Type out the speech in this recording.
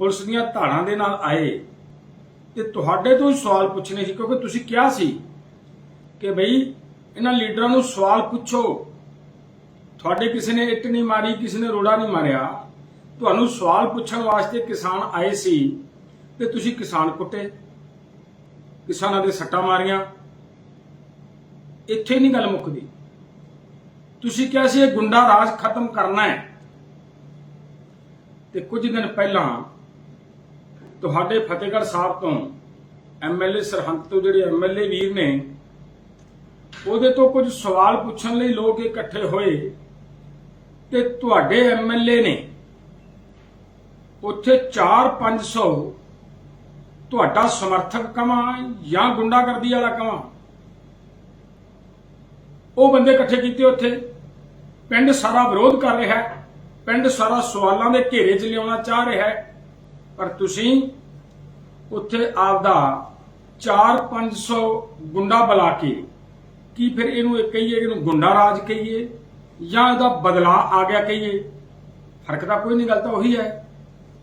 Police ਦੀਆਂ ਧਾਰਾਂ ਦੇ ਨਾਲ ਆਏ ਤੇ ਤੁਹਾਡੇ ਤੋਂ ਹੀ ਸਵਾਲ ਪੁੱਛਣੇ ਸੀ, ਕਿਉਂਕਿ ਤੁਸੀਂ ਕਿਹਾ ਸੀ ਕਿ ਬਈ ਇਹਨਾਂ ਲੀਡਰਾਂ ਨੂੰ ਸਵਾਲ ਪੁੱਛੋ। ਤੁਹਾਡੇ ਕਿਸੇ ਨੇ ਇੱਟ ਨਹੀਂ ਮਾਰੀ, ਕਿਸੇ ਨੇ ਰੋੜਾ ਨਹੀਂ ਮਾਰਿਆ। ਤੁਹਾਨੂੰ ਸਵਾਲ ਪੁੱਛਣ ਵਾਸਤੇ ਕਿਸਾਨ ਆਏ ਸੀ ਤੇ ਤੁਸੀਂ ਕਿਸਾਨ ਕੁੱਟੇ। ਕਿਸਾਨਾਂ ਦੇ ਸੱਟਾਂ ਮਾਰੀਆਂ। ਇੱਥੇ ਨਹੀਂ ਗੱਲ ਮੁੱਕਦੀ। ਤੁਸੀਂ ਕਿਹਾ ਸੀ ਇਹ ਗੁੰਡਾ ਰਾਜ ਖਤਮ ਕਰਨਾ ਹੈ। ਤੇ ਕੁਝ ਦਿਨ ਪਹਿਲਾਂ ਤੁਹਾਡੇ ਫਤਿਹਗੜ੍ਹ ਸਾਹਿਬ ਤੋਂ ਐਮਐਲਏ ਸਰਹੰਦ ਤੋਂ ਜਿਹੜੇ ਐਮਐਲਏ ਵੀਰ ਨੇ, ਉਹਦੇ ਤੋਂ ਕੁਝ ਸਵਾਲ ਪੁੱਛਣ ਲਈ ਲੋਕ ਇਕੱਠੇ ਹੋਏ ਤੇ ਤੁਹਾਡੇ ਐਮਐਲਏ ਨੇ ਉੱਥੇ 4-500 ਤੁਹਾਡਾ ਸਮਰਥਕ ਕਵਾਂ ਜਾਂ ਗੁੰਡਾਗਰਦੀ ਵਾਲਾ ਕਵਾਂ ਉਹ ਬੰਦੇ ਇਕੱਠੇ ਕੀਤੇ ਉੱਥੇ। ਪਿੰਡ ਸਾਰਾ ਵਿਰੋਧ ਕਰ ਰਿਹਾ ਹੈ। ਪਿੰਡ ਸਾਰਾ ਸਵਾਲਾਂ ਦੇ ਘੇਰੇ 'ਚ ਲਿਆਉਣਾ ਚਾਹ ਰਿਹਾ ਹੈ। ਪਰ ਤੁਸੀਂ ਉੱਥੇ ਆਪਦਾ 4-500 ਗੁੰਡਾ ਬੁਲਾ ਕੇ ਕੀ ਫਿਰ ਇਹਨੂੰ ਇਹ ਕਹੀਏ ਇਹਨੂੰ ਗੁੰਡਾ ਰਾਜ ਕਹੀਏ ਜਾਂ ਇਹਦਾ ਬਦਲਾ ਆ ਗਿਆ ਕਹੀਏ? ਫ਼ਰਕ ਤਾਂ ਕੋਈ ਨਹੀਂ, ਗੱਲ ਤਾਂ ਉਹੀ ਹੈ।